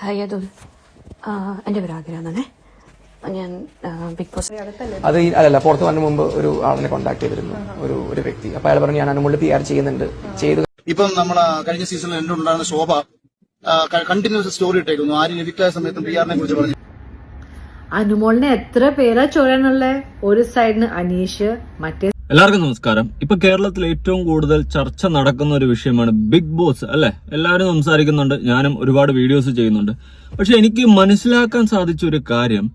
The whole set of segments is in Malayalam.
ഹായ് അതുൽ എന്റെ പേര് ആഗ്രഹ എന്നാണേ. ഞാൻ ബിഗ് ബോസ് അത് അല്ലല്ല പുറത്ത് വന്ന മുമ്പ് ഒരു ആളിനെ കോൺടാക്ട് ചെയ്തിരുന്നു. ഒരു ഒരു വ്യക്തി. അപ്പൊ അയാൾ പറഞ്ഞു ഞാൻ അനുമുള്ളി പി ആർ ചെയ്യുന്നുണ്ട്. ചെയ്ത് ഇപ്പം നമ്മളെ കഴിഞ്ഞ സീസണിൽ എന്റെ ഉണ്ടായിരുന്ന ശോഭ കണ്ടിന്യൂസ് സ്റ്റോറി ഇട്ടേക്കുന്നു. ആരും ലഭിക്കാത്ത സമയത്തും പി ആറിനെ കുറിച്ച് പറഞ്ഞു. അനുമോളിനെ എത്ര പേരാ ചോരാനുള്ള? ഒരു സൈഡിന് അനീഷ് മറ്റേ എല്ലാവർക്കും നമസ്കാരം. ഇപ്പൊ കേരളത്തിൽ ഏറ്റവും കൂടുതൽ ചർച്ച നടക്കുന്ന ഒരു വിഷയമാണ് ബിഗ് ബോസ് അല്ലെ? എല്ലാവരും സംസാരിക്കുന്നുണ്ട് ഞാനും ഒരുപാട് വീഡിയോസ് ചെയ്യുന്നുണ്ട്. പക്ഷെ എനിക്ക് മനസ്സിലാക്കാൻ സാധിച്ച ഒരു കാര്യം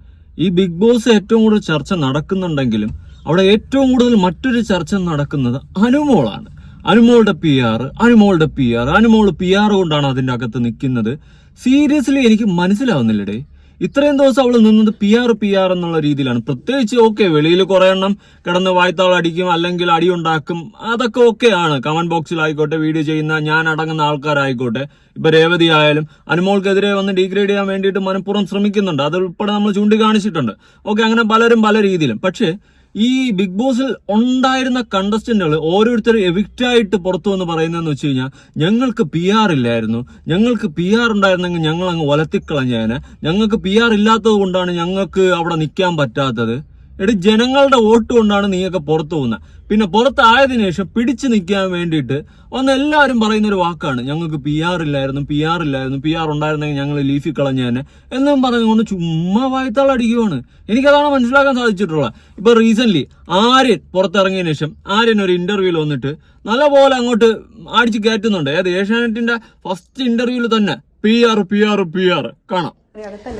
ഈ ബിഗ് ബോസ് ഏറ്റവും കൂടുതൽ ചർച്ച നടക്കുന്നുണ്ടെങ്കിലും അവിടെ ഏറ്റവും കൂടുതൽ മറ്റൊരു ചർച്ച നടക്കുന്നത് അനുമോളാണ്. അനുമോളുടെ പി ആർ അനുമോളുടെ P R Anumol P R കൊണ്ടാണ് അതിന്റെ അകത്ത് നിൽക്കുന്നത്. സീരിയസ്ലി എനിക്ക് മനസ്സിലാവുന്നില്ലടേ. ഇത്രയും ദിവസം അവൾ നിന്നത് പി ആർ പി ആർ എന്നുള്ള രീതിയിലാണ്. പ്രത്യേകിച്ച് ഓക്കെ വെളിയിൽ കുറെ എണ്ണം കിടന്ന് വായ്ത്താൾ അടിക്കും അല്ലെങ്കിൽ അടി ഉണ്ടാക്കും അതൊക്കെ ഓക്കെയാണ് കമന്റ് ബോക്സിലായിക്കോട്ടെ വീഡിയോ ചെയ്യുന്ന ഞാൻ അടങ്ങുന്ന ആൾക്കാരായിക്കോട്ടെ. ഇപ്പൊ രേവതി ആയാലും അനുമോൾക്കെതിരെ വന്ന് ഡീഗ്രേഡ് ചെയ്യാൻ വേണ്ടിയിട്ട് മനഃപൂർവം ശ്രമിക്കുന്നുണ്ട്. അത് ഉൾപ്പെടെ നമ്മൾ ചൂണ്ടിക്കാണിച്ചിട്ടുണ്ട്. ഓക്കെ അങ്ങനെ പലരും പല രീതിയിലും. പക്ഷേ ഈ ബിഗ് ബോസിൽ ഉണ്ടായിരുന്ന കണ്ടസ്റ്റന്റുകൾ ഓരോരുത്തരും എവിക്റ്റ് ആയിട്ട് പുറത്തു വന്ന് പറയുന്നതെന്ന് വെച്ച് കഴിഞ്ഞാൽ ഞങ്ങൾക്ക് പി ആർ ഇല്ലായിരുന്നു. ഞങ്ങൾക്ക് പി ആർ ഉണ്ടായിരുന്നെങ്കിൽ ഞങ്ങൾ അങ്ങ് വലത്തിക്കളഞ്ഞേനെ. ഞങ്ങൾക്ക് പി ആർ ഇല്ലാത്തത് കൊണ്ടാണ് ഞങ്ങൾക്ക് അവിടെ നിൽക്കാൻ പറ്റാത്തത്. എടി ജനങ്ങളുടെ വോട്ട് കൊണ്ടാണ് നീയൊക്കെ പുറത്തു പോകുന്നത് പിന്നെ പുറത്തായതിനു ശേഷം പിടിച്ചു നിൽക്കാൻ വേണ്ടിയിട്ട് ഒന്ന് എല്ലാവരും പറയുന്ന ഒരു വാക്കാണ്. ഞങ്ങൾക്ക് പി ആർ ഇല്ലായിരുന്നു പി ആർ ഇല്ലായിരുന്നു പി ആർ ഉണ്ടായിരുന്നെങ്കിൽ ഞങ്ങൾ ലീഫി കളഞ്ഞേനെ എന്നും പറഞ്ഞുകൊണ്ട് ചുമ്മാ വായത്താൾ അടിക്കുവാണ്. എനിക്കതാണ് മനസ്സിലാക്കാൻ സാധിച്ചിട്ടുള്ളത്. ഇപ്പൊ റീസെന്റ് ആര്യൻ പുറത്തിറങ്ങിയതിനു ശേഷം ആര്യൻ ഒരു ഇന്റർവ്യൂവിൽ വന്നിട്ട് നല്ലപോലെ അങ്ങോട്ട് അടിച്ച് കയറ്റുന്നുണ്ട്. ഏത് ഏഷ്യാനെറ്റിന്റെ ഫസ്റ്റ് ഇന്റർവ്യൂവിൽ തന്നെ P R P R P R കാണാം.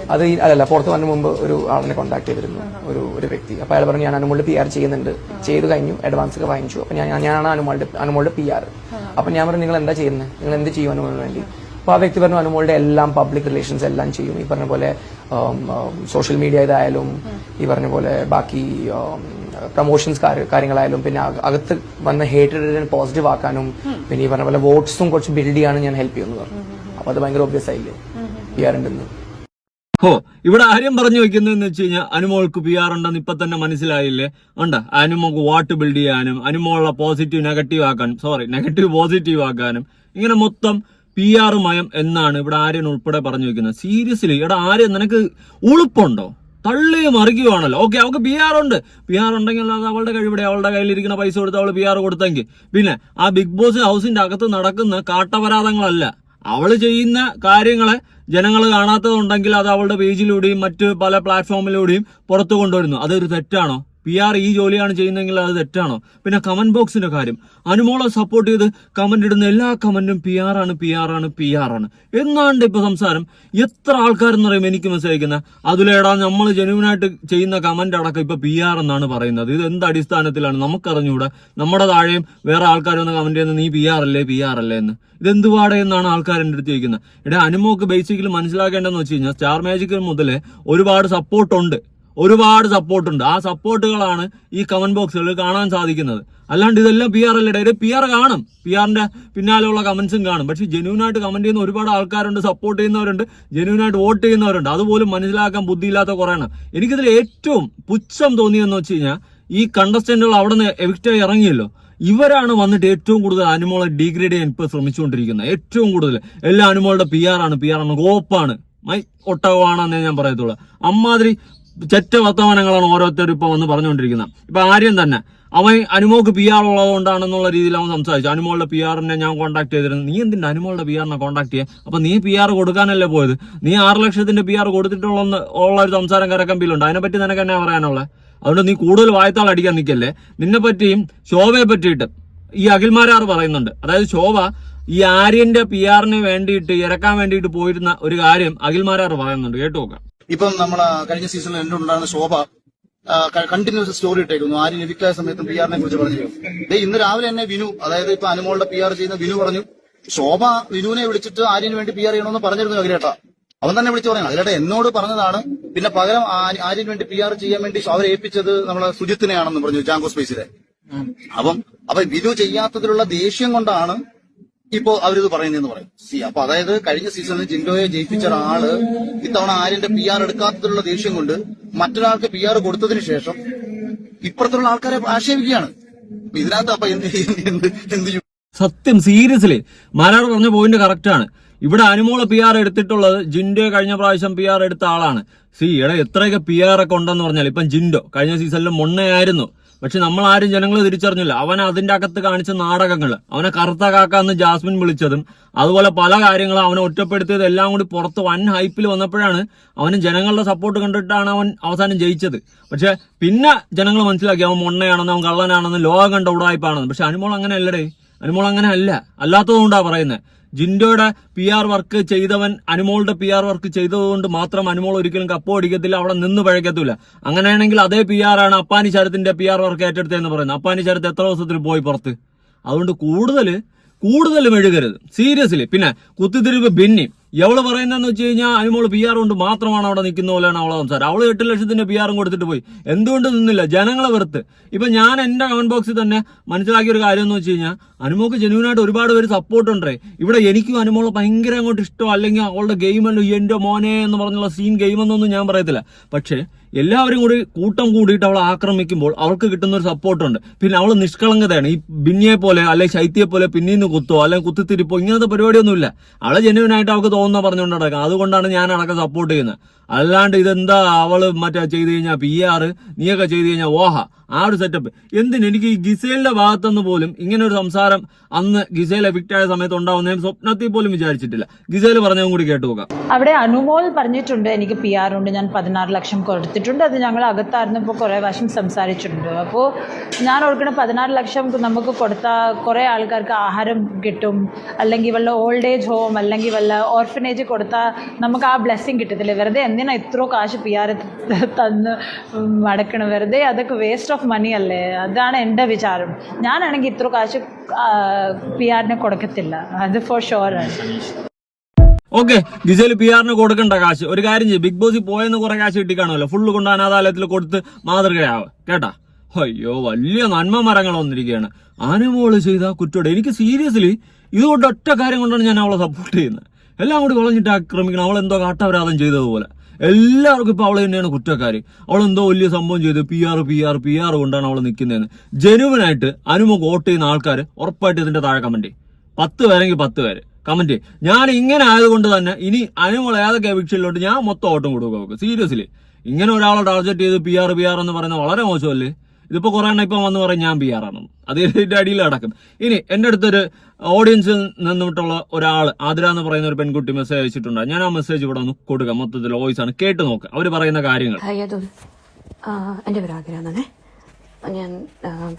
അത് അതല്ല പുറത്ത് വന്ന മുമ്പ് ഒരു ആളിനെ കോൺടാക്ട് ചെയ്തിരുന്നു. ഒരു ഒരു വ്യക്തി. അപ്പൊ അയാൾ പറഞ്ഞു ഞാൻ അനുമോളിൽ പി ആർ ചെയ്യുന്നുണ്ട്. ചെയ്ത് കഴിഞ്ഞു. അഡ്വാൻസ് ഒക്കെ വാങ്ങിച്ചു. അപ്പൊ ഞാൻ ഞാനാണ് അനുമോളുടെ അനുമോളുടെ പി ആർ അപ്പൊ ഞാൻ പറഞ്ഞു നിങ്ങൾ എന്താ ചെയ്യുന്നത് നിങ്ങൾ എന്ത് ചെയ്യും അനുമോളിന് വേണ്ടി? അപ്പൊ ആ വ്യക്തി പറഞ്ഞു അനുമോളുടെ എല്ലാം പബ്ലിക് റിലേഷൻസ് എല്ലാം ചെയ്യും. ഈ പറഞ്ഞ പോലെ സോഷ്യൽ മീഡിയ ഇതായാലും ഈ പറഞ്ഞ പോലെ ബാക്കി പ്രൊമോഷൻസ് കാര്യങ്ങളായാലും പിന്നെ അക- അകത്ത് വന്ന ഹേറ്റഡിനെ പോസിറ്റീവ് ആക്കാനും പിന്നെ ഈ പറഞ്ഞ പോലെ വോട്ട്സും കുറച്ച് ബിൽഡ് ചെയ്യാനും ഞാൻ ഹെൽപ്പ് ചെയ്യുമെന്ന് പറഞ്ഞു. അപ്പൊ അത് ഭയങ്കര ഒബ്വിയസ് ആയില്ലേ? പി ആർ ഉണ്ടെന്ന് ഓ ഇവിടെ ആര്യം പറഞ്ഞു വെക്കുന്നതെന്ന് വെച്ച് കഴിഞ്ഞാൽ അനുമോൾക്ക് പി ആർ ഉണ്ടെന്ന് ഇപ്പൊ തന്നെ മനസ്സിലായില്ലേ? ഉണ്ട് അനുമോൾക്ക് വാട്ട് ബിൽഡ് ചെയ്യാനും അനുമോളെ പോസിറ്റീവ് നെഗറ്റീവ് ആക്കാനും സോറി നെഗറ്റീവ് പോസിറ്റീവ് ആക്കാനും ഇങ്ങനെ മൊത്തം പി ആർ മയം എന്നാണ് ഇവിടെ ആര്യൻ ഉൾപ്പെടെ പറഞ്ഞു വെക്കുന്നത് സീരിയസ്ലി ഇവിടെ ആര്യൻ നിനക്ക് ഉളുപ്പുണ്ടോ? തള്ളി മറിക്കുവാണല്ലോ. ഓക്കെ അവൾക്ക് പി ആർ ഉണ്ട്. പി ആർ ഉണ്ടെങ്കിൽ അത് അവളുടെ കഴിവിടെ അവളുടെ കയ്യിലിരിക്കുന്ന പൈസ കൊടുത്ത് അവൾ പി ആർ കൊടുത്തെങ്കിൽ. പിന്നെ ആ ബിഗ് ബോസ് ഹൗസിന്റെ അകത്ത് നടക്കുന്ന കാട്ടപരാധങ്ങളല്ല അവൾ ചെയ്യുന്ന കാര്യങ്ങളെ ജനങ്ങൾ കാണാത്തതുണ്ടെങ്കിൽ അത് അവളുടെ പേജിലൂടെയും മറ്റ് പല പ്ലാറ്റ്ഫോമിലൂടെയും പുറത്തു കൊണ്ടുവരുന്നു. അതൊരു തെറ്റാണോ? പി ആർ ഈ ജോലിയാണ് ചെയ്യുന്നതെങ്കിൽ അത് തെറ്റാണോ? പിന്നെ കമന്റ് ബോക്സിന്റെ കാര്യം. അനുമോളെ സപ്പോർട്ട് ചെയ്ത് കമന്റ് ഇടുന്ന എല്ലാ കമന്റും പി ആർ ആണ് പി ആർ ആണ് പി ആർ ആണ്. എന്നാണ്ട് ഇപ്പൊ സംസാരം? എത്ര ആൾക്കാരെന്ന് പറയുമ്പോൾ എനിക്ക് മനസ്സിലാക്കുന്നത് അതിലേടാ നമ്മൾ ജനുവിനായിട്ട് ചെയ്യുന്ന കമന്റ് അടക്കം ഇപ്പൊ പി ആർ എന്നാണ് പറയുന്നത്. ഇത് എന്ത് അടിസ്ഥാനത്തിലാണ്? നമുക്കറിഞ്ഞൂടെ. നമ്മുടെ താഴെയും വേറെ ആൾക്കാർ വന്ന് കമന്റ് ചെയ്യുന്നത് നീ പി ആർ അല്ലേ പി ആർ അല്ലേ എന്ന്. ഇതെന്തുപാടെ എന്നാണ് ആൾക്കാർ എന്റെ അടുത്ത് ചോദിക്കുന്നത് ഇവിടെ അനുമോക്ക് ബേസിക്കലി മനസ്സിലാക്കേണ്ടതെന്ന് വെച്ച് കഴിഞ്ഞാൽ സ്റ്റാർ മാജിക്കൽ മുതലേ ഒരുപാട് സപ്പോർട്ട് ഉണ്ട്. ഒരുപാട് സപ്പോർട്ട് ഉണ്ട് ആ സപ്പോർട്ടുകളാണ് ഈ കമന്റ് ബോക്സുകളിൽ കാണാൻ സാധിക്കുന്നത്. അല്ലാണ്ട് ഇതെല്ലാം പി ആർ അല്ലേ? പി ആർ കാണും. പി ആറിന്റെ പിന്നാലെയുള്ള കമന്റ്സും കാണും. പക്ഷെ ജെന്യൂനായിട്ട് കമന്റ് ചെയ്യുന്ന ഒരുപാട് ആൾക്കാരുണ്ട് സപ്പോർട്ട് ചെയ്യുന്നവരുണ്ട് ജെന്യൂനായിട്ട് വോട്ട് ചെയ്യുന്നവരുണ്ട്. അതുപോലും മനസ്സിലാക്കാൻ ബുദ്ധിയില്ലാത്ത കുറേ എണ്ണം എനിക്കിതിൽ ഏറ്റവും പുച്ഛം തോന്നിയെന്ന് വെച്ച് കഴിഞ്ഞാൽ ഈ കണ്ടസ്റ്റന്റുകൾ അവിടെ നിന്ന് എവിക്റ്റായി ഇറങ്ങിയല്ലോ. ഇവരാണ് വന്നിട്ട് ഏറ്റവും കൂടുതൽ അനുമോളെ ഡിഗ്രേഡ് ചെയ്യാൻ ഇപ്പൊ ശ്രമിച്ചുകൊണ്ടിരിക്കുന്നത്. ഏറ്റവും കൂടുതൽ. എല്ലാ അനുമോളുടെ പി ആർ ആണ്. പി ആർ ആണ്. ഓപ്പാണ് മൈ ഒട്ടകമാണെന്നേ ഞാൻ പറയത്തുള്ളൂ. അമ്മാതിരി ചെറ്റ വർത്തമാനങ്ങളാണ് ഓരോരുത്തരും ഇപ്പൊ വന്ന് പറഞ്ഞുകൊണ്ടിരിക്കുന്നത്. ഇപ്പൊ ആര്യം തന്നെ അവൻ അനുമോക്ക് പി ആർ ഉള്ളതുകൊണ്ടാണെന്നുള്ള രീതിയിൽ അവൻ സംസാരിച്ചു. അനുമോളുടെ പി ആറിനെ ഞാൻ കോൺടാക്ട് ചെയ്തിരുന്നു. നീ എന്തിന്റെ അനുമോളുടെ പി ആറിനെ കോൺടാക്ട് ചെയ്യാൻ അപ്പൊ നീ പി ആർ കൊടുക്കാനല്ലേ പോയത്? നീ ആറ് ലക്ഷത്തിന്റെ പി ആർ കൊടുത്തിട്ടുള്ള ഉള്ള ഒരു സംസാരം കരക്കമ്പിയിലുണ്ട്. അതിനെപ്പറ്റി നിനക്ക് എന്നാ പറയാനുള്ളത് അതുകൊണ്ട് നീ കൂടുതൽ വായത്താൾ അടിക്കാൻ നിൽക്കല്ലേ? നിന്നെ പറ്റിയും ശോഭയെ പറ്റിയിട്ട് ഈ അഖിൽമാരാർ പറയുന്നുണ്ട്. അതായത് ശോഭ ഈ ആര്യന്റെ പി ആറിന് വേണ്ടിയിട്ട് ഇറക്കാൻ വേണ്ടിയിട്ട് പോയിരുന്ന ഒരു കാര്യം അഖിൽമാരാർ പറയുന്നുണ്ട്. കേട്ടു നോക്കാം. ഇപ്പം നമ്മൾ കഴിഞ്ഞ സീസണിൽ എന്റെ ഉണ്ടായിരുന്ന ശോഭ കണ്ടിന്യൂസ് സ്റ്റോറി ഇട്ടേക്കുന്നു. ആരും ലഭിക്കാത്ത സമയത്തും പി ആറിനെ കുറിച്ച് പറഞ്ഞു. ദേ ഇന്ന് രാവിലെ തന്നെ വിനു അതായത് ഇപ്പൊ അനുമോളുടെ പി ആർ ചെയ്യുന്ന വിനു പറഞ്ഞു ശോഭ വിനുവിനെ വിളിച്ചിട്ട് ആര്യന് വേണ്ടി പി ആർ ചെയ്യണമെന്ന് പറഞ്ഞിരുന്നു അഖിലേട്ട. അവൻ തന്നെ വിളിച്ചു പറഞ്ഞു. അഖിലേട്ട എന്നോട് പറഞ്ഞതാണ്. പിന്നെ പകരം ആര്യന് വേണ്ടി പി ആർ ചെയ്യാൻ വേണ്ടി അവരെ ഏൽപ്പിച്ചത് നമ്മളെ സുജിത്തിനെയാണെന്ന് പറഞ്ഞു ജാങ്കോ സ്പേസിലെ. അപ്പം അപ്പൊ വിനു ചെയ്യാത്തതിലുള്ള ദേഷ്യം കൊണ്ടാണ് ഇപ്പോ അവരിത് പറയുന്നതെന്ന് പറയും. സി അപ്പൊ അതായത് കഴിഞ്ഞ സീസണിൽ ജിൻഡോയെ ജയിപ്പിച്ച ഒരാൾ ഇത്തവണ ആര്യന്റെ പി ആർ എടുക്കാത്തതിലുള്ള ദേഷ്യം കൊണ്ട് മറ്റൊരാൾക്ക് പി ആർ കൊടുത്തതിന് ശേഷം ഇപ്പുറത്തുള്ള ആൾക്കാരെ ആക്ഷേപിക്കുകയാണ്. ഇതിനകത്ത് അപ്പൊ എന്ത് എന്ത് എന്ത് സത്യം സീരിയസ്ലി. മാരാർ പറഞ്ഞ പോയിന്റ് കറക്റ്റ് ആണ്. ഇവിടെ അനുമോൾ പി ആർ എടുത്തിട്ടുള്ളത് ജിൻഡോ കഴിഞ്ഞ പ്രാവശ്യം പി ആർ എടുത്ത ആളാണ്. സി ഇട എത്രയൊക്കെ പി ആർ ഒക്കെ ഉണ്ടെന്ന് പറഞ്ഞാൽ ഇപ്പം ജിൻഡോ കഴിഞ്ഞ സീസണിൽ മൊണ്ണയായിരുന്നു പക്ഷെ നമ്മൾ ആരും ജനങ്ങൾ തിരിച്ചറിഞ്ഞില്ല. അവൻ അതിന്റെ അകത്ത് കാണിച്ച നാടകങ്ങൾ അവനെ കറുത്ത കാക്ക എന്ന് ജാസ്മിൻ വിളിച്ചതും അതുപോലെ പല കാര്യങ്ങളും അവനെ ഒറ്റപ്പെടുത്തിയത് എല്ലാം കൂടി പുറത്ത് വൻ ഹൈപ്പിൽ വന്നപ്പോഴാണ് അവന് ജനങ്ങളുടെ സപ്പോർട്ട് കണ്ടിട്ടാണ് അവൻ അവസാനം ജയിച്ചത്. പക്ഷെ പിന്നെ ജനങ്ങൾ മനസ്സിലാക്കി അവൻ മൊണ്ണയാണെന്ന് അവൻ കള്ളനാണെന്ന് ലോകം കണ്ട ഉടായ്പാണെന്ന്. പക്ഷെ അനുമോൾ അങ്ങനെ അല്ലടേ അനുമോൾ അങ്ങനെ അല്ല അല്ലാത്തതുകൊണ്ടാണ് പറയുന്നത് ജിൻഡോയുടെ പി ആർ വർക്ക് ചെയ്തവൻ അനുമോളുടെ പി ആർ വർക്ക് ചെയ്തതുകൊണ്ട് മാത്രം അനുമോൾ ഒരിക്കലും കപ്പോ അടിക്കത്തില്ല അവിടെ നിന്ന് പഴക്കത്തില്ല. അങ്ങനെയാണെങ്കിൽ അതേ പി ആർ ആണ് അപ്പാനി ശരത്തിന്റെ പി ആർ വർക്ക് ഏറ്റെടുത്തതെന്ന് പറയുന്നത്. അപ്പാനി ശരത്ത് എത്ര ദിവസത്തിൽ പോയി പുറത്ത്? അതുകൊണ്ട് കൂടുതൽ കൂടുതൽ മെഴുകരുത് സീരിയസ്ലി പിന്നെ കുത്തിത്തിരിവ് ബിന്നി എവൾ പറയുന്നതെന്ന് വെച്ച് കഴിഞ്ഞാൽ അനുമോൾ പി ആർ കൊണ്ട് മാത്രമാണ് അവിടെ നിൽക്കുന്ന പോലെയാണ് അവളെ സംസാരം. അവൾ എട്ട് ലക്ഷത്തിന്റെ പി ആറും കൊടുത്തിട്ട് പോയി. എന്തുകൊണ്ട് നിന്നില്ല? ജനങ്ങളെ വെറുത്ത്. ഇപ്പൊ ഞാൻ എന്റെ കമന്റ് ബോക്സിൽ തന്നെ മനസ്സിലാക്കിയ ഒരു കാര്യം എന്ന് വെച്ച് കഴിഞ്ഞാൽ അനുമോക്ക് ജെന്യൂനായിട്ട് ഒരുപാട് പേര് സപ്പോർട്ട് ഉണ്ടേ ഇവിടെ എനിക്കും അനുമോളെ ഭയങ്കര അങ്ങോട്ട് ഇഷ്ടം. അല്ലെങ്കിൽ അവളുടെ ഗെയിം എന്റെ മോനെ എന്ന് പറഞ്ഞുള്ള സീൻ ഗെയിം എന്നൊന്നും ഞാൻ പറയത്തില്ല. പക്ഷേ എല്ലാവരും കൂടി കൂട്ടം കൂടിയിട്ട് അവളെ ആക്രമിക്കുമ്പോൾ അവൾക്ക് കിട്ടുന്ന ഒരു സപ്പോർട്ടുണ്ട് പിന്നെ അവൾ നിഷ്കളങ്കതയാണ്. ഈ ബിന്നിയെ പോലെ അല്ലെങ്കിൽ ശൈത്യയെ പോലെ പിന്നീന്ന് കുത്തോ അല്ലെങ്കിൽ കുത്തിത്തിരിപ്പോ ഇങ്ങനത്തെ പരിപാടിയൊന്നുമില്ല. അവളെ ജെന്യൂനായിട്ട് അവൾക്ക് തോന്നുന്ന പറഞ്ഞുകൊണ്ട് നടക്കാം അതുകൊണ്ടാണ് ഞാൻ അടക്കം സപ്പോർട്ട് ചെയ്യുന്നത്. അല്ലാണ്ട് ഇതെന്താ അവൾ മറ്റേ ചെയ്ത് കഴിഞ്ഞാൽ പി ആർ നീയൊക്കെ ചെയ്ത് കഴിഞ്ഞാൽ ഓഹ ആ ഒരു സെറ്റപ്പ് എന്തിന്? എനിക്ക് ഈ ഗിസേലിന്റെ ഭാഗത്തുനിന്ന് പോലും ഇങ്ങനെ ഒരു സംസാരം അന്ന് ഗിസേൽ എഫിക്റ്റ് സമയത്ത് ഉണ്ടാവുന്ന സ്വപ്നത്തിൽ പോലും വിചാരിച്ചിട്ടില്ല. ഗിസേൽ പറഞ്ഞതും കൂടി കേട്ടു നോക്കാം. അവിടെ അനുമോൾ പറഞ്ഞിട്ടുണ്ട് എനിക്ക് പി ആർ ഉണ്ട് ഞാൻ പതിനാറ് ലക്ഷം കൊടുത്തിട്ടുണ്ട് അത് ഞങ്ങൾ അകത്തായിരുന്നപ്പോൾ കുറേ വർഷം സംസാരിച്ചിട്ടുണ്ട്. അപ്പോൾ ഞാൻ ഓർക്കണ പതിനാറ് ലക്ഷം നമുക്ക് കൊടുത്ത കുറേ ആൾക്കാർക്ക് ആഹാരം കിട്ടും അല്ലെങ്കിൽ വല്ല ഓൾഡ് ഏജ് ഹോം അല്ലെങ്കിൽ വല്ല ഓർഫനേജ് കൊടുത്താൽ നമുക്ക് ആ ബ്ലെസ്സിങ് കിട്ടത്തില്ല. വെറുതെ എന്തിനാ ഇത്രയോ കാശ് പി ആർ തന്ന് മടക്കണം? വെറുതെ അതൊക്കെ വേസ്റ്റ് ഓഫ് മണി അല്ലേ? അതാണ് എന്റെ വിചാരം. ഞാനാണെങ്കിൽ ഇത്ര കാശ് പി ആറിന് കൊടുക്കത്തില്ല. അത് ഫോർ ഷുവറാണ് ഓക്കെ ഗിജയിൽ പി ആറിന് കൊടുക്കണ്ട കാശ്. ഒരു കാര്യം ചെയ്യും. ബിഗ് ബോസിൽ പോയെന്ന് കുറെ കാശ് കിട്ടിക്കാണല്ലോ ഫുള്ള് കൊണ്ട് അനാഥാലയത്തിൽ കൊടുത്ത് മാതൃകയാവ് കേട്ടാ? അയ്യോ വലിയ നന്മ മരങ്ങൾ വന്നിരിക്കുകയാണ്. ആനമോൾ ചെയ്ത കുറ്റോടെ. എനിക്ക് സീരിയസ്ലി ഇതുകൊണ്ട് ഒറ്റ കാര്യം കൊണ്ടാണ് ഞാൻ അവളെ സപ്പോർട്ട് ചെയ്യുന്നത്. എല്ലാം കൂടി വളഞ്ഞിട്ട് ആക്രമിക്കണം. അവൾ എന്തോ കാട്ടപരാധം ചെയ്തതുപോലെ. എല്ലാവർക്കും ഇപ്പൊ അവൾ തന്നെയാണ് കുറ്റക്കാർ അവൾ എന്തോ വലിയ സംഭവം ചെയ്ത് P R P R P R കൊണ്ടാണ് അവൾ നിൽക്കുന്നതെന്ന് ജനുവനായിട്ട് അനുമ വോട്ട് ചെയ്യുന്ന ആൾക്കാർ ഉറപ്പായിട്ട് ഇതിന്റെ താഴെ കമന്റ് പത്ത് പേരെങ്കിൽ പത്ത് പേര്. കമന്റ് ഞാൻ ഇങ്ങനെ ആയതുകൊണ്ട് തന്നെ ഇനി അനുമൾ ഏതൊക്കെ വിക്ഷയിലോട്ട് ഞാൻ മൊത്തം ഓട്ടം കൊടുക്കും സീരിയസ്ലി ഇങ്ങനെ ഒരാളെ ടാർഗറ്റ് ചെയ്ത് പി ആർ പി ആർ എന്ന് പറയുന്നത് വളരെ മോശമല്ലേ? ഇതിപ്പോ കുറെ എണ്ണം ഇപ്പം വന്ന് പറയും ഞാൻ ആണെന്ന് അത് ഇതിന്റെ അടിയിൽ അടക്കം ഇനി എന്റെ അടുത്തൊരു ഓഡിയൻസിൽ നിന്നിട്ടുള്ള ഒരാൾ ആതിര എന്ന് പറയുന്ന ഒരു പെൺകുട്ടി മെസ്സേജ് അയച്ചിട്ടുണ്ട്. ഞാൻ ആ മെസ്സേജ് ഇവിടെ ഒന്ന് കൊടുക്കാം. മൊത്തത്തിൽ വോയിസ് ആണ്. കേട്ട് നോക്ക്. അവർ പറയുന്ന കാര്യങ്ങൾ. എന്റെ എന്റെ പേര് ആഗ്രഹ എന്നാണേ ഞാൻ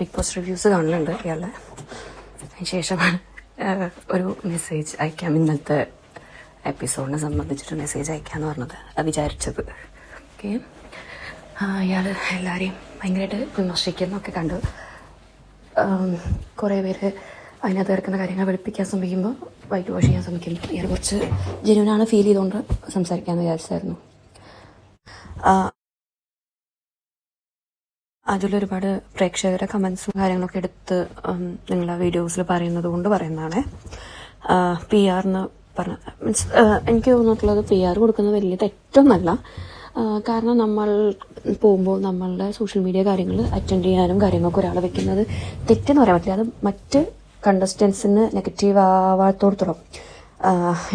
ബിഗ് ബോസ് റിവ്യൂസ് കാണലുണ്ട് ഇയാളുടെ ശേഷമാണ് ഒരു മെസ്സേജ് അയക്കാം. ഇന്നത്തെ എപ്പിസോഡിനെ സംബന്ധിച്ചിട്ട് മെസ്സേജ് അയക്കാമെന്ന് പറഞ്ഞത്. വിചാരിച്ചത്. ഓക്കെ ഇയാൾ എല്ലാവരെയും ഭയങ്കരമായിട്ട് വിമർശിക്കുന്നൊക്കെ കണ്ടു. കുറേ പേര് അതിനകത്ത് കിടക്കുന്ന കാര്യങ്ങൾ വെളുപ്പിക്കാൻ ശ്രമിക്കുമ്പോൾ വൈറ്റ് വാഷ് ചെയ്യാൻ ശ്രമിക്കുന്നു. ഇയാൾ കുറച്ച് ജെനുവിനാണ് ഫീൽ ചെയ്തുകൊണ്ട് സംസാരിക്കാമെന്ന് വിചാരിച്ചായിരുന്നു. അതിലൊരുപാട് പ്രേക്ഷകരുടെ കമൻസും കാര്യങ്ങളൊക്കെ എടുത്ത് നിങ്ങളുടെ വീഡിയോസിൽ പറയുന്നത് കൊണ്ട് പറയുന്നതാണ്. പി ആർ എന്ന് പറഞ്ഞ മീൻസ് എനിക്ക് തോന്നിയിട്ടുള്ളത് പി ആർ കൊടുക്കുന്നത് വലിയ തെറ്റൊന്നല്ല. കാരണം നമ്മൾ പോകുമ്പോൾ നമ്മളുടെ സോഷ്യൽ മീഡിയ കാര്യങ്ങൾ അറ്റൻഡ് ചെയ്യാനും കാര്യങ്ങളൊക്കെ ഒരാൾ വെക്കുന്നത് തെറ്റെന്ന് പറയാൻ പറ്റില്ല. അത് മറ്റ് കണ്ടസ്റ്റൻസിന് നെഗറ്റീവ് ആവാത്തോടത്തോളം.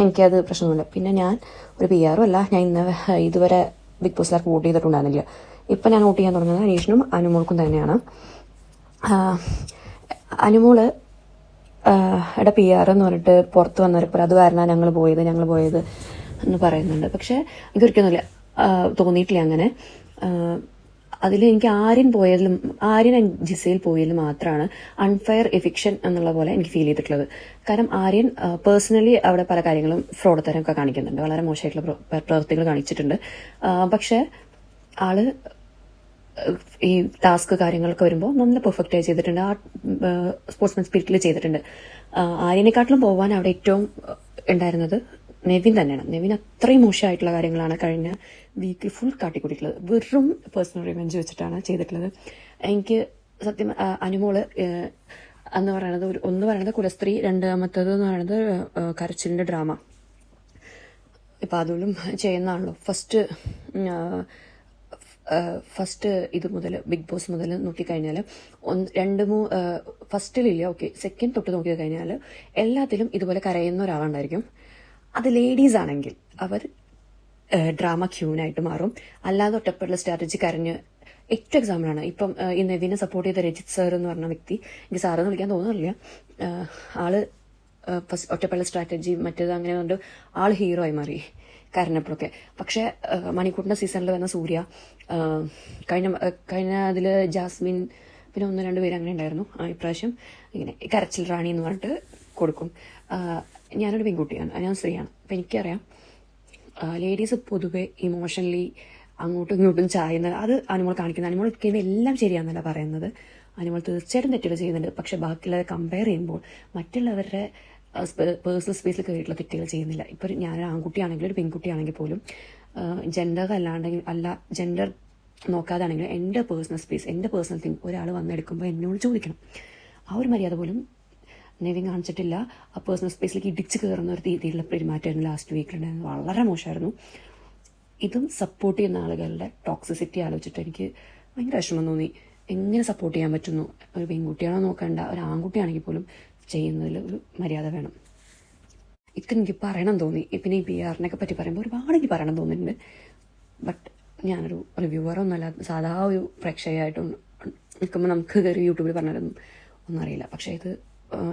എനിക്കത് പ്രശ്നമൊന്നുമില്ല. പിന്നെ ഞാൻ ഒരു പി ആറും അല്ല. ഞാൻ ഇന്ന് ഇതുവരെ ബിഗ് ബോസിലേക്ക് വോട്ട് ചെയ്തിട്ടുണ്ടായിരുന്നില്ല. ഇപ്പം ഞാൻ വോട്ട് ചെയ്യാൻ തുടങ്ങുന്നത് അനീഷിനും അനുമോൾക്കും തന്നെയാണ്. അനുമോൾ എടാ പി ആർ എന്ന് പറഞ്ഞിട്ട് പുറത്ത് വന്നവരപ്പോൾ അത് കാരണം ഞങ്ങൾ പോയത് ഞങ്ങൾ പോയത് എന്ന് പറയുന്നുണ്ട്. പക്ഷേ ഇതൊരിക്കലുമില്ല തോന്നിയിട്ടില്ല അങ്ങനെ. അതിൽ എനിക്ക് ആര്യൻ പോയതിലും ആര്യൻ ജിസയിൽ പോയതിൽ മാത്രമാണ് അൺഫെയർ എഫിക്ഷൻ എന്നുള്ള പോലെ എനിക്ക് ഫീൽ ചെയ്തിട്ടുള്ളത്. കാരണം ആര്യൻ പേഴ്സണലി അവിടെ പല കാര്യങ്ങളും ഫ്രോഡ് ഫ്രോഡത്തരമൊക്കെ കാണിക്കുന്നുണ്ട്. വളരെ മോശമായിട്ടുള്ള പ്ര- പ്രവൃത്തികൾ കാണിച്ചിട്ടുണ്ട്. പക്ഷെ ആൾ ഈ ടാസ്ക് കാര്യങ്ങളൊക്കെ വരുമ്പോൾ നല്ല പെർഫെക്റ്റ് ആയി ചെയ്തിട്ടുണ്ട്. ആ സ്പോർട്സ്മാൻ സ്പിരിറ്റിൽ ചെയ്തിട്ടുണ്ട്. ആര്യനെക്കാട്ടിലും പോകാൻ അവിടെ ഏറ്റവും ഉണ്ടായിരുന്നത് നെവിൻ തന്നെയാണ്. നെവിൻ അത്രയും മോശമായിട്ടുള്ള കാര്യങ്ങളാണ് കഴിഞ്ഞ വീക്കിൽ ഫുൾ കാട്ടിക്കൂട്ടിയിട്ടുള്ളത്. വെറും പേഴ്സണൽ റിവെഞ്ച് വെച്ചിട്ടാണ് ചെയ്തിട്ടുള്ളത്. എനിക്ക് സത്യം അനുമോൾ എന്ന് പറയണത് ഒരു ഒന്ന് പറയണത് കുലസ്ത്രീ രണ്ടാമത്തത് എന്ന് പറയണത് കരച്ചിലിന്റെ ഡ്രാമ ഇപ്പം അതുപോലും ചെയ്യുന്നതാണല്ലോ. ഫസ്റ്റ് ഫസ്റ്റ് ഇത് മുതൽ ബിഗ് ബോസ് മുതൽ നോക്കിക്കഴിഞ്ഞാൽ ഒന്ന് രണ്ട് മൂ ഫസ്റ്റിലില്ല ഓക്കെ സെക്കൻഡ് തൊട്ട് നോക്കി കഴിഞ്ഞാൽ എല്ലാത്തിലും ഇതുപോലെ കരയുന്ന ഒരാളുണ്ടായിരിക്കും അത് ലേഡീസ് ആണെങ്കിൽ അവർ ഡ്രാമ ക്യൂനായിട്ട് മാറും. അല്ലാതെ ഒറ്റപ്പെട്ടുള്ള സ്ട്രാറ്റജി കരഞ്ഞ് ഏറ്റവും എക്സാമ്പിളാണ് ഇപ്പം ഈ നെവിനെ സപ്പോർട്ട് ചെയ്ത രജിത് സാർ എന്ന് പറഞ്ഞ വ്യക്തി എനിക്ക് സാറെന്ന് വിളിക്കാൻ തോന്നുന്നില്ല. ആൾ ഫസ്റ്റ് ഒറ്റപ്പെട്ടുള്ള സ്ട്രാറ്റജി മറ്റേത് അങ്ങനെ കൊണ്ട് ആൾ ഹീറോ ആയി മാറി കരഞ്ഞപ്പോഴൊക്കെ. പക്ഷേ മണിക്കൂട്ടിന്റെ സീസണിൽ വന്ന സൂര്യ കഴിഞ്ഞ കഴിഞ്ഞ അതിൽ ജാസ്മിൻ പിന്നെ ഒന്ന് രണ്ട് പേര് അങ്ങനെ ഉണ്ടായിരുന്നു. ഇപ്രാവശ്യം ഇങ്ങനെ കരച്ചിൽ റാണി എന്ന് പറഞ്ഞിട്ട് കൊടുക്കും. ഞാനൊരു പെൺകുട്ടിയാണ്. ഞാൻ സ്ത്രീയാണ്. അപ്പം എനിക്കറിയാം ലേഡീസ് പൊതുവെ ഇമോഷണലി അങ്ങോട്ടും ഇങ്ങോട്ടും ചായുന്ന അത് അനുമോൾ കാണിക്കുന്നത് അനുമോൾ ചെയ്യുന്ന എല്ലാം ശരിയാണെന്നല്ല പറയുന്നത്. അനുമോൾ തീർച്ചയായിട്ടും തെറ്റുകൾ ചെയ്യുന്നുണ്ട്. പക്ഷെ ബാക്കിയുള്ളവരെ കമ്പയർ ചെയ്യുമ്പോൾ മറ്റുള്ളവരുടെ പേഴ്സണൽ സ്പേസിൽ കയറിയിട്ടുള്ള തെറ്റുകൾ ചെയ്യുന്നില്ല. ഇപ്പോൾ ഞാനൊരു ആൺകുട്ടിയാണെങ്കിൽ ഒരു പെൺകുട്ടിയാണെങ്കിൽ പോലും ജെൻഡർ അല്ലാണ്ടെങ്കിൽ അല്ല ജെൻഡർ നോക്കാതാണെങ്കിൽ എന്റെ പേഴ്സണൽ സ്പേസ് എന്റെ പേഴ്സണൽ തിങ് ഒരാൾ വന്നെടുക്കുമ്പോൾ എന്നോട് ചോദിക്കണം. ആ ഒരു മര്യാദ പോലും നെവിൻ കാണിച്ചിട്ടില്ല. ആ പേഴ്സണൽ സ്പേസിലേക്ക് ഇടിച്ച് കയറുന്ന ഒരു രീതിയിലുള്ള പെരുമാറ്റമായിരുന്നു ലാസ്റ്റ് വീക്കിലുണ്ടായിരുന്നു വളരെ മോശമായിരുന്നു. ഇതും സപ്പോർട്ട് ചെയ്യുന്ന ആളുകളുടെ ടോക്സിസിറ്റി ആലോചിച്ചിട്ട് എനിക്ക് ഭയങ്കര വിഷമം തോന്നി. എങ്ങനെ സപ്പോർട്ട് ചെയ്യാൻ പറ്റുന്നു? ഒരു പെൺകുട്ടിയാണോ നോക്കണ്ട? ഒരു ആൺകുട്ടിയാണെങ്കിൽ പോലും ചെയ്യുന്നതിൽ ഒരു മര്യാദ വേണം. ഇത്ര എനിക്ക് പറയണം തോന്നി. പിന്നെ ഈ ബി ആറിനൊക്കെ പറ്റി പറയുമ്പോൾ ഒരുപാട് എനിക്ക് പറയണം തോന്നിയിട്ടുണ്ട്. ബട്ട് ഞാനൊരു റിവ്യൂവറൊന്നുമല്ല സാധാ ഒരു പ്രേക്ഷകയായിട്ട് നിൽക്കുമ്പോൾ നമുക്ക് കയറി യൂട്യൂബിൽ പറഞ്ഞാലൊന്നും ഒന്നും അറിയില്ല. പക്ഷേ ഇത്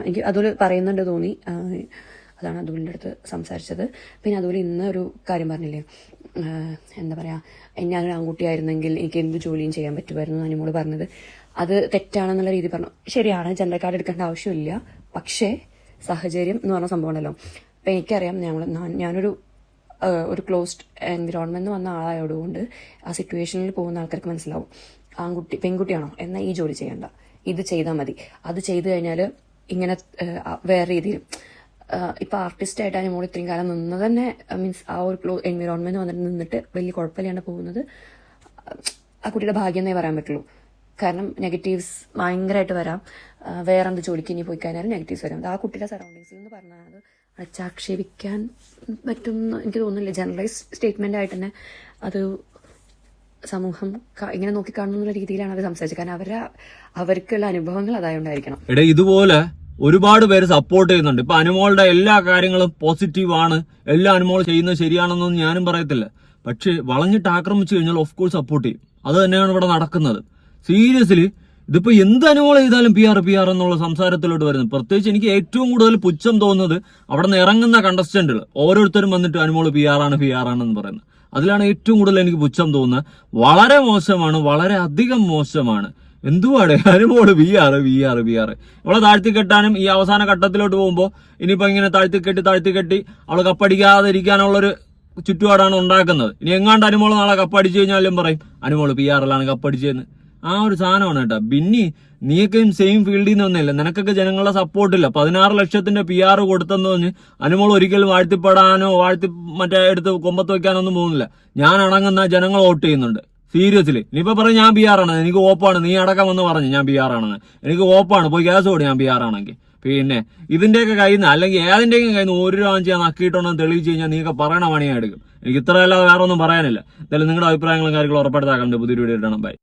എനിക്ക് അതുപോലെ പറയുന്നുണ്ട് തോന്നി. അതാണ് അതുലിന്റെ അടുത്ത് സംസാരിച്ചത്. പിന്നെ അതുപോലെ ഇന്ന് ഒരു കാര്യം പറഞ്ഞില്ലേ? എന്താ പറയുക ഞാനൊരു ആൺകുട്ടിയായിരുന്നെങ്കിൽ എനിക്ക് എന്ത് ജോലിയും ചെയ്യാൻ പറ്റുമായിരുന്നു ഞാൻ അനുമോൾ പറഞ്ഞത്. അത് തെറ്റാണെന്നുള്ള രീതി പറഞ്ഞു. ശരിയാണ് ജനറൽ കാർഡ് എടുക്കേണ്ട ആവശ്യമില്ല. പക്ഷേ സാഹചര്യം എന്ന് പറഞ്ഞ സംഭവം ഉണ്ടല്ലോ അപ്പം എനിക്കറിയാം ഞങ്ങൾ ഞാനൊരു ഒരു ക്ലോസ്ഡ് എൻവിറോൺമെന്റ് വന്ന ആളായതുകൊണ്ട് ആ സിറ്റുവേഷനിൽ പോകുന്ന ആൾക്കാർക്ക് മനസ്സിലാവും. ആൺകുട്ടി പെൺകുട്ടിയാണോ? എന്നാൽ ഈ ജോലി ചെയ്യണ്ട. ഇത് ചെയ്താൽ മതി. അത് ചെയ്തു കഴിഞ്ഞാൽ ഇങ്ങനെ വേറെ രീതിയിൽ ഇപ്പൊ ആർട്ടിസ്റ്റ് ആയിട്ടാണ് മോൾ ഇത്രയും കാലം നിന്ന് തന്നെ മീൻസ് ആ ഒരു ക്ലോ എൻവിറോൺമെന്റ് വന്നിട്ട് നിന്നിട്ട് വലിയ കുഴപ്പമില്ലാണ്ട് പോകുന്നത് ആ കുട്ടിയുടെ ഭാഗ്യം എന്നേ പറയാൻ പറ്റുള്ളൂ. കാരണം നെഗറ്റീവ്സ് ഭയങ്കരമായിട്ട് വരാം. വേറെ എന്ത് ജോലിക്ക് ഇനി പോയി കഴിഞ്ഞാലും നെഗറ്റീവ്സ് വരാം. ആ കുട്ടിയുടെ സറൗണ്ടിങ്സിൽ എന്ന് പറഞ്ഞാൽ അടച്ചാക്ഷേപിക്കാൻ പറ്റുമെന്ന് എനിക്ക് തോന്നുന്നില്ല. ജനറലൈസ് സ്റ്റേറ്റ്മെന്റ് ആയിട്ട് തന്നെ അത് സമൂഹം ഇങ്ങനെ നോക്കിക്കാണുന്ന രീതിയിലാണ് അവർ സംസാരിച്ചത്. കാരണം അവരുടെ അവർക്കുള്ള അനുഭവങ്ങൾ അതായോണ്ടായിരിക്കണം. എടാ ഇതുപോലെ ഒരുപാട് പേര് സപ്പോർട്ട് ചെയ്യുന്നുണ്ട്. ഇപ്പൊ അനുമോളുടെ എല്ലാ കാര്യങ്ങളും പോസിറ്റീവ് ആണ്. എല്ലാ അനുമോൾ ചെയ്യുന്നത് ശരിയാണെന്നൊന്നും ഞാനും പറയത്തില്ല. പക്ഷെ വളഞ്ഞിട്ട് ആക്രമിച്ചു കഴിഞ്ഞാൽ ഓഫ് കോഴ്സ് സപ്പോർട്ട് ചെയ്യും. അത് തന്നെയാണ് ഇവിടെ നടക്കുന്നത്. സീരിയസ്ലി ഇതിപ്പോ എന്ത് അനുമോൾ ചെയ്താലും പി ആർ പി ആർ എന്നുള്ള സംസാരത്തിലോട്ട് വരുന്നത്. പ്രത്യേകിച്ച് എനിക്ക് ഏറ്റവും കൂടുതൽ പുച്ഛം തോന്നുന്നത് അവിടെ നിന്ന് ഇറങ്ങുന്ന കണ്ടസ്റ്റന്റുകൾ ഓരോരുത്തരും വന്നിട്ട് അനുമോൾ പി ആർ ആണ് പി ആർ ആണെന്ന് പറയുന്നത്. അതിലാണ് ഏറ്റവും കൂടുതൽ എനിക്ക് പുച്ഛം തോന്നുന്നത്. വളരെ മോശമാണ് വളരെ അധികം മോശമാണ്. എന്തുവാടെ? Anumol V R V R V R ഇവളെ താഴ്ത്തി കെട്ടാനും ഈ അവസാന ഘട്ടത്തിലോട്ട് പോകുമ്പോൾ ഇനിയിപ്പോ ഇങ്ങനെ താഴ്ത്തി കെട്ടി താഴ്ത്തി കെട്ടി അവളെ കപ്പടിക്കാതെ ഇരിക്കാനുള്ളൊരു ചുറ്റുപാടാണ് ഉണ്ടാക്കുന്നത്. ഇനി എങ്ങാണ്ട് അനുമോൾ നാളെ കപ്പടിച്ചു കഴിഞ്ഞാലും പറയും അനുമോൾ പി ആറിലാണ് കപ്പടിച്ചതെന്ന്. ആ ഒരു സാധനമാണ് കേട്ടോ. ബിന്നി നീയൊക്കെയും സെയിം ഫീൽഡിൽ നിന്ന് വന്നില്ല നിനക്കൊക്കെ ജനങ്ങളുടെ സപ്പോർട്ടില്ല പതിനാറ് ലക്ഷത്തിന്റെ പി ആർ കൊടുത്തെന്ന് പറഞ്ഞ് അനുമോൾ ഒരിക്കലും വാഴ്ത്തിപ്പെടാനോ വാഴ്ത്തി മറ്റേ എടുത്ത് കൊമ്പത്ത് വെക്കാനോ ഒന്നും പോകുന്നില്ല. ഞാൻ അടങ്ങുന്ന ജനങ്ങൾ വോട്ട് ചെയ്യുന്നുണ്ട്. സീരിയസ്ലി ഇനിയിപ്പോ പറഞ്ഞു ഞാൻ ബി ആണ് എനിക്ക് ഓപ്പാണ് നീ അടക്കം എന്ന് പറഞ്ഞു ഞാൻ ബി ആണെന്ന്. എനിക്ക് ഓപ്പാണ് പോയി ഗ്യാസ് കൊടു ഞാൻ ബി ആണെങ്കിൽ പിന്നെ ഇതിന്റെയൊക്കെ കയ്യിൽ നിന്ന് അല്ലെങ്കിൽ ഏതിന്റെയും കയ്യിൽ നിന്ന് ഒരു രൂപ ചെയ്യാൻ നക്കിയിട്ടുണ്ടെന്ന് തെളിയിച്ചു കഴിഞ്ഞാൽ നീയൊക്കെ പറയണ പണി എടുക്കും. എനിക്ക് ഇത്ര അല്ലാതെ വേറെ ഒന്നും പറയാനില്ല. എന്തായാലും നിങ്ങളുടെ അഭിപ്രായങ്ങളും കാര്യങ്ങളും ഉറപ്പെടുത്താക്കണ്ട് പുതിയൊരു വീഡിയോ ഇടണം ബൈ